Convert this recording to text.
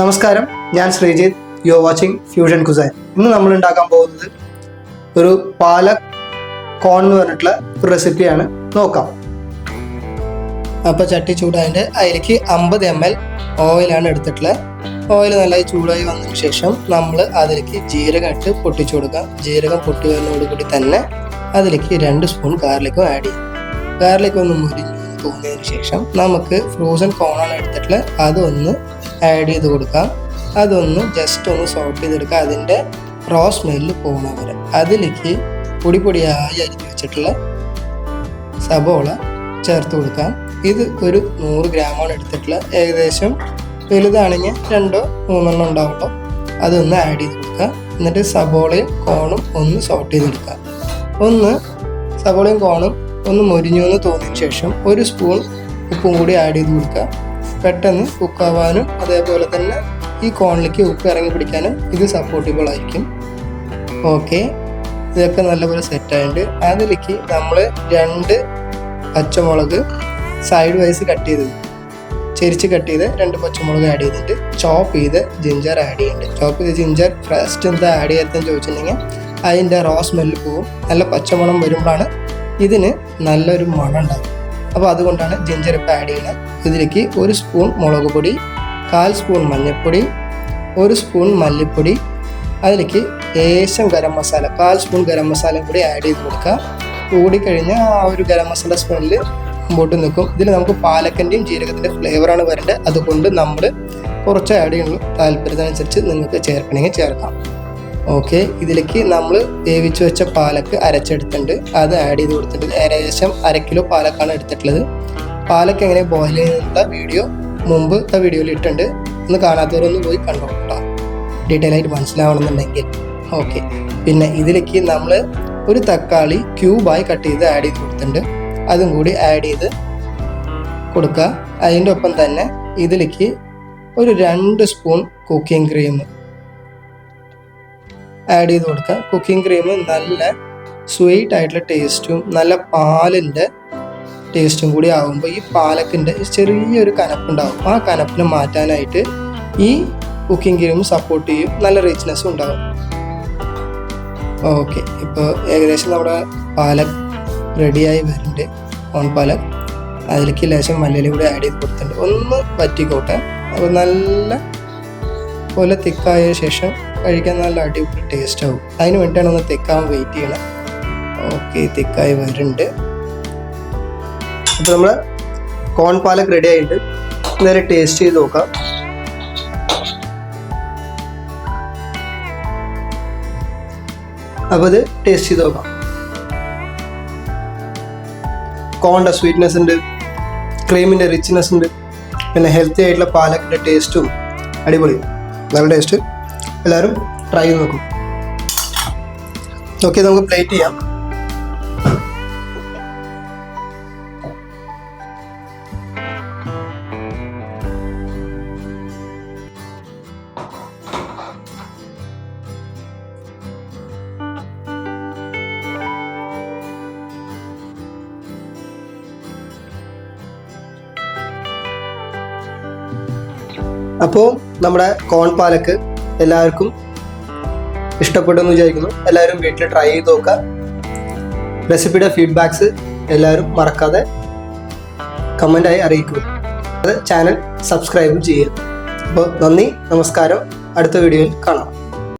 നമസ്കാരം. ഞാൻ Sreejith. You watching fusion cuisine ഇന്ന് നമ്മൾ ഉണ്ടാക്കാൻ പോകുന്നത് ഒരു പാലക് കോൺ എന്ന് പറഞ്ഞിട്ടുള്ള ഒരു റെസിപ്പിയാണ് നോക്കാം. അപ്പോൾ ചട്ടി ചൂടായതിന്റെ അതിലേക്ക് അമ്പത് എം എൽ ഓയിലാണ് എടുത്തിട്ടുള്ളത്. ഓയിൽ നന്നായി ചൂടായി വന്നതിന് ശേഷം നമ്മൾ അതിലേക്ക് ജീരകം ഇട്ട് പൊട്ടിച്ചു കൊടുക്കാം. ജീരകം പൊട്ടി വരുന്നതോടുകൂടി തന്നെ അതിലേക്ക് രണ്ട് സ്പൂൺ ഗാർലിക്കും ആഡ് ചെയ്യും. ഗാർലിക് ഒന്ന് മുരിഞ്ഞു തോന്നിയതിന് ശേഷം നമുക്ക് ഫ്രോസൺ കോണാണ് എടുത്തിട്ടുള്ളത്. അതൊന്ന് ആഡ് ചെയ്ത് കൊടുക്കാം. അതൊന്ന് ജസ്റ്റ് ഒന്ന് സോട്ട് ചെയ്തെടുക്കാം അതിന്റെ റോ സ്മെല്ല് പോകണം വരെ. അതിലേക്ക് പൊടി പൊടിയായി അരിഞ്ഞു വെച്ചിട്ടുള്ള സബോള ചേർത്ത് കൊടുക്കാം. ഇത് ഒരു നൂറ് ഗ്രാമാണ് എടുത്തിട്ടുള്ള. ഏകദേശം വലുതാണെങ്കിൽ രണ്ടോ മൂന്നെണ്ണം ഉണ്ടാവുമ്പോൾ അതൊന്ന് ആഡ് ചെയ്ത് കൊടുക്കുക. എന്നിട്ട് സബോളയും കോണും ഒന്ന് സോട്ട് ചെയ്തെടുക്കുക. ഒന്ന് സബോളയും കോണും ഒന്ന് മൊരിഞ്ഞു എന്ന് തോന്നിയ ശേഷം ഒരു സ്പൂൺ ഉപ്പും കൂടി ആഡ് ചെയ്ത് കൊടുക്കുക. പെട്ടെന്ന് കുക്കാവാനും അതേപോലെ തന്നെ ഈ കോണിലേക്ക് ഉപ്പ് ഇറങ്ങി പിടിക്കാനും ഇത് സപ്പോർട്ടബിൾ ആയിരിക്കും. ഓക്കെ ഇതൊക്കെ നല്ലപോലെ സെറ്റായിട്ടുണ്ട് അതിലേക്ക് നമ്മൾ രണ്ട് പച്ചമുളക് സൈഡ് വൈസ് കട്ട് ചെയ്തത് ചെരിച്ച് കട്ട് ചെയ്ത് രണ്ട് പച്ചമുളക് ആഡ് ചെയ്തിട്ട് ചോപ്പ് ചെയ്ത് ജിഞ്ചർ ആഡ് ചെയ്യുന്നുണ്ട് ചോപ്പ് ചെയ്ത് ജിഞ്ചർ ഫസ്റ്റ് എന്താ ആഡ് ചെയ്യാത്തതെന്ന് ചോദിച്ചിട്ടുണ്ടെങ്കിൽ അതിന്റെ റോ സ്മെല്ല് പോവും. നല്ല പച്ചമണം വരുമ്പോഴാണ് ഇതിന് നല്ലൊരു മണം ഉണ്ടാകും അപ്പോൾ അതുകൊണ്ടാണ് ജിഞ്ചർ ഇപ്പം ആഡ് ചെയ്യുന്നത് ഇതിലേക്ക് ഒരു സ്പൂൺ മുളക് പൊടി കാൽ സ്പൂൺ മഞ്ഞൾപ്പൊടി ഒരു സ്പൂൺ മല്ലിപ്പൊടി അതിലേക്ക് ലേശം ഗരം മസാല കാൽ സ്പൂൺ ഗരം മസാല കൂടി ആഡ് ചെയ്ത് കൊടുക്കുക. കൂടിക്കഴിഞ്ഞാൽ ആ ഒരു ഗരം മസാല സ്പൂണിൽ മുമ്പോട്ട് നിൽക്കും. ഇതിൽ നമുക്ക് പാലക്കന്റെയും ജീരകത്തിന്റെ ഫ്ലേവറാണ് വരേണ്ടത് അതുകൊണ്ട് നമ്മൾ കുറച്ച് ആഡ് ചെയ്യുള്ളൂ താല്പര്യത്തിനനുസരിച്ച് നിങ്ങൾക്ക് ചേർക്കണമെങ്കിൽ ചേർക്കാം. ഓക്കെ ഇതിലേക്ക് നമ്മൾ വേവിച്ച് വെച്ച പാലക്ക് അരച്ചെടുത്തിട്ടുണ്ട്. അത് ആഡ് ചെയ്ത് കൊടുത്തിട്ടുണ്ട്. ഏകദേശം അര കിലോ പാലക്കാണ് എടുത്തിട്ടുള്ളത്. പാലക്ക് എങ്ങനെ ബോയിൽ ചെയ്യുന്നുള്ള വീഡിയോ മുമ്പത്തെ വീഡിയോയിൽ ഇട്ടുണ്ട് ഒന്ന് കാണാത്തവരൊന്ന് പോയി കണ്ടോട്ടോ ഡീറ്റെയിൽ ആയിട്ട് മനസ്സിലാവണമെന്നുണ്ടെങ്കിൽ. ഓക്കെ പിന്നെ ഇതിലേക്ക് നമ്മൾ ഒരു തക്കാളി ക്യൂബായി കട്ട് ചെയ്ത് ആഡ് ചെയ്ത് കൊടുത്തിട്ടുണ്ട്. അതും കൂടി ആഡ് ചെയ്ത് കൊടുക്കുക. അതിന്റെ ഒപ്പം തന്നെ ഇതിലേക്ക് ഒരു രണ്ട് സ്പൂൺ കുക്കിംഗ് ക്രീം ആഡ് ചെയ്ത് കൊടുക്കുക. കുക്കിംഗ് ക്രീം നല്ല സ്വീറ്റ് ആയിട്ടുള്ള ടേസ്റ്റും നല്ല പാലിന്റെ ടേസ്റ്റും കൂടി ആകുമ്പോൾ ഈ പാലക്കിന്റെ ചെറിയൊരു കനപ്പുണ്ടാവും. ആ കനപ്പിനെ മാറ്റാനായിട്ട് ഈ കുക്കിംഗ് ക്രീം സപ്പോർട്ട് ചെയ്യും. നല്ല റിച്ച്നെസ്സും ഉണ്ടാകും ഓക്കെ ഇപ്പോൾ ഏകദേശം നമ്മുടെ പാലക് റെഡിയായി വരുന്നുണ്ട്. ഓൺ പാലക്. അതിലേക്ക് ലേശം മല്ലിയിലും കൂടി ആഡ് ചെയ്ത് കൊടുത്തിട്ടുണ്ട്. ഒന്ന് വറ്റിക്കോട്ടെ. അപ്പോൾ നല്ല പോലെ തിക്കായ ശേഷം കഴിക്കാൻ നല്ല അടിപൊളി ടേസ്റ്റ് ആവും. അതിന് വേണ്ടിയിട്ടാണ് ഒന്ന് തിക്കാൻ വെയിറ്റ് ചെയ്യണം. ഓക്കെ തിക്കായി വരുന്നുണ്ട്. അപ്പോൾ നമ്മൾ കോൺ പാലക് റെഡി ആയിട്ട് നേരെ ടേസ്റ്റ് ചെയ്ത് നോക്കാം. അപ്പോൾ ഇത് ടേസ്റ്റ് ചെയ്ത് നോക്കാം. കോണിന്റെ സ്വീറ്റ്നെസ് ഉണ്ട്. ക്രീമിന്റെ റിച്ച്നെസ് ഉണ്ട്. പിന്നെ ഹെൽത്തി ആയിട്ടുള്ള പാലക്കിന്റെ ടേസ്റ്റും അടിപൊളി നല്ല ടേസ്റ്റ് എല്ലാവരും ട്രൈ ചെയ്ത് നോക്കും. ഓക്കെ നമുക്ക് പ്ലേറ്റ് ചെയ്യാം. അപ്പോൾ നമ്മുടെ കോൺ പാലക്ക് എല്ലാവർക്കും ഇഷ്ടപ്പെടുമെന്ന് വിചാരിക്കുന്നു. എല്ലാവരും വീട്ടിൽ ട്രൈ ചെയ്ത് നോക്കുക. റെസിപ്പിയുടെ ഫീഡ്ബാക്സ് എല്ലാവരും മറക്കാതെ കമന്റായി അറിയിക്കുക. അത് ചാനൽ സബ്സ്ക്രൈബും ചെയ്യുക. അപ്പോൾ നന്ദി നമസ്കാരം. അടുത്ത വീഡിയോയിൽ കാണാം.